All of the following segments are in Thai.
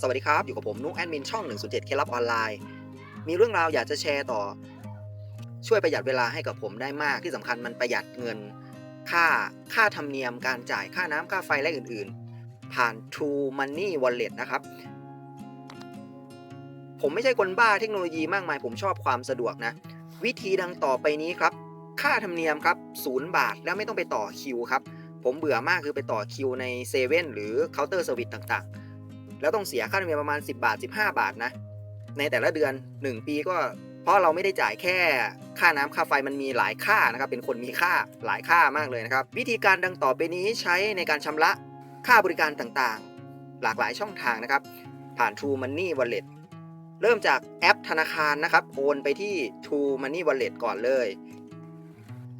สวัสดีครับ อยู่กับผมนุ๊กแอดมินช่อง 107 เคล็ดลับออนไลน์ มีเรื่องราวอยากจะแชร์ต่อ ช่วยประหยัดเวลาให้กับผมได้มากที่สำคัญมันประหยัดเงิน ค่าค่าธรรมเนียมการจ่ายค่าน้ำค่าไฟและอื่นๆ ผ่าน True Money Wallet นะครับ ผมไม่ใช่คนบ้าเทคโนโลยีมากมาย ผมชอบความสะดวกนะ วิธีดังต่อไปนี้ครับ ค่าธรรมเนียมครับศูนย์บาทแล้วไม่ต้องไปต่อคิวครับผมเบื่อมากคือไปต่อคิวในเซเว่นหรือเคาน์เตอร์เซอร์วิสต่างๆ แล้วต้องเสียค่าธรรมเนียมประมาณ 10 บาท 15 บาทนะ ในแต่ละเดือน 1 ปีก็เพราะเราไม่ได้จ่ายแค่ค่าน้ำค่าไฟมันมีหลายค่านะครับ เป็นคนมีค่าหลายค่ามากเลยนะครับ วิธีการดังต่อไปนี้ใช้ในการชำระค่าบริการต่างๆ หลากหลายช่องทางนะครับ ผ่าน True Money Wallet เริ่มจากแอปธนาคารนะครับ โอนไปที่ True Money Wallet ก่อนเลย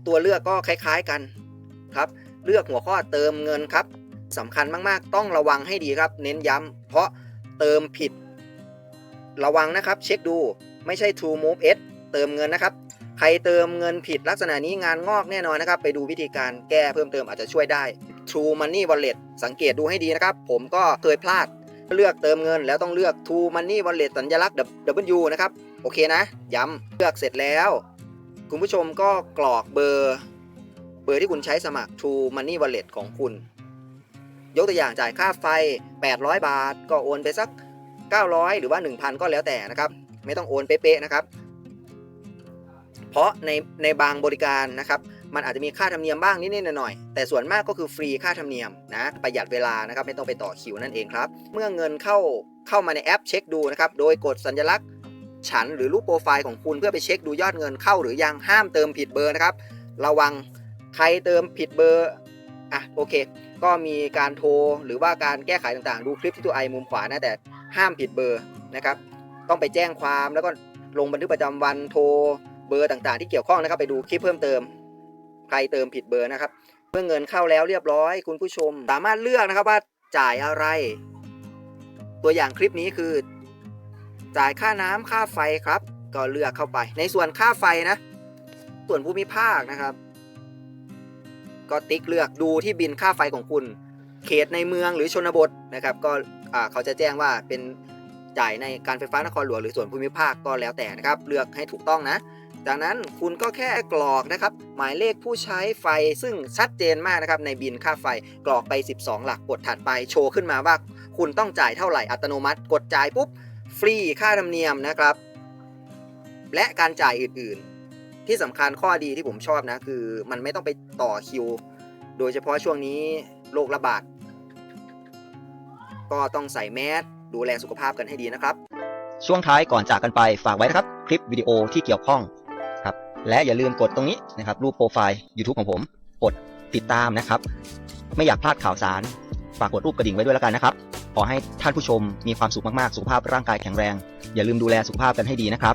ตัวเลือกก็คล้ายๆกันครับ เลือกหัวข้อเติมเงินครับ สำคัญมากๆ ต้องระวังให้ดีครับ เน้นย้ำเพราะเติมผิด ระวังนะครับ เช็คดูไม่ใช่ True Move S เติมเงินนะครับ ใครเติมเงินผิดลักษณะนี้งานงอกแน่นอนนะครับ ไปดูวิธีการแก้เพิ่มเติมอาจจะช่วยได้ True Money Wallet สังเกตดูให้ดีนะครับ ผมก็เคยพลาดเลือกเติมเงินแล้วต้องเลือก True Money Wallet สัญลักษณ์ W นะครับ โอเคนะ ย้ำเลือกเสร็จแล้ว คุณผู้ชมก็กรอกเบอร์ เบอร์ที่คุณใช้สมัคร True Money Wallet ของคุณ ยกตัวอย่างจ่ายค่าไฟ 800 บาท ก็โอนไปสัก 900 หรือว่า 1,000 ก็แล้วแต่นะครับ ไม่ต้องโอนเป๊ะๆนะครับ เพราะในในบางบริการนะครับ มันอาจจะมีค่าธรรมเนียมบ้างนิดๆหน่อยๆแต่ส่วนมากก็คือฟรีค่าธรรมเนียมนะประหยัดเวลานะครับไม่ต้องไปต่อคิวนั่นเองครับ เมื่อเงินเข้าเข้ามาในแอปเช็คดูนะครับโดยกดสัญลักษณ์ฉันหรือรูปโปรไฟล์ของคุณเพื่อไปเช็คดูยอดเงินเข้าหรือยังห้ามเติมผิดเบอร์นะครับ ระวังใครเติมผิดเบอร์อะโอเค ก็มีการโทรหรือว่าการแก้ไขต่างๆ ดูคลิปที่ตัวไอมุมขวานะแต่ห้ามผิดเบอร์นะครับ ต้องไปแจ้งความแล้วก็ลงบันทึกประจำวันโทรเบอร์ต่างๆ ที่เกี่ยวข้องนะครับ ไปดูคลิปเพิ่มเติม ใครเติมผิดเบอร์นะครับ เมื่อเงินเข้าแล้วเรียบร้อย คุณผู้ชม สามารถเลือกนะครับว่าจ่ายอะไร ตัวอย่างคลิปนี้คือ จ่ายค่าน้ำค่าไฟครับ ก็เลือกเข้าไป ในส่วนค่าไฟนะ ส่วนภูมิภาคนะครับ ก็ติ๊กเลือกดูที่บินค่าไฟของคุณ เขตในเมืองหรือชนบทนะครับ ก็เขาจะแจ้งว่าเป็นจ่ายในการไฟฟ้านครหลวงหรือส่วนภูมิภาคก็แล้วแต่นะครับ เลือกให้ถูกต้องนะ จากนั้นคุณก็แค่กรอกนะครับ หมายเลขผู้ใช้ไฟซึ่งชัดเจนมากนะครับในบินค่าไฟกรอกไป 12 หลักกดถัดไปโชว์ขึ้นมาว่า คุณต้องจ่ายเท่าไหร่อัตโนมัติ กดจ่ายปุ๊บฟรีค่าธรรมเนียมนะครับ และการจ่ายอื่นๆ ที่สำคัญข้อดีที่ผมชอบนะ คือมันไม่ต้องไปต่อคิว โดยเฉพาะช่วงนี้โรคระบาด ก็ต้องใส่แมสดูแลสุขภาพกันให้ดีนะครับ ช่วงท้ายก่อนจากกันไปฝากไว้นะครับ คลิปวิดีโอที่เกี่ยวข้องครับ และอย่าลืมกดตรงนี้นะครับ รูปโปรไฟล์ YouTube ของผม กดติดตามนะครับ ไม่อยากพลาดข่าวสาร ฝากกดรูปกระดิ่งไว้ด้วยแล้วกันนะครับขอให้ท่านผู้ชมมีความสุขมากๆ สุขภาพร่างกายแข็งแรง อย่าลืมดูแลสุขภาพกันให้ดีนะครับ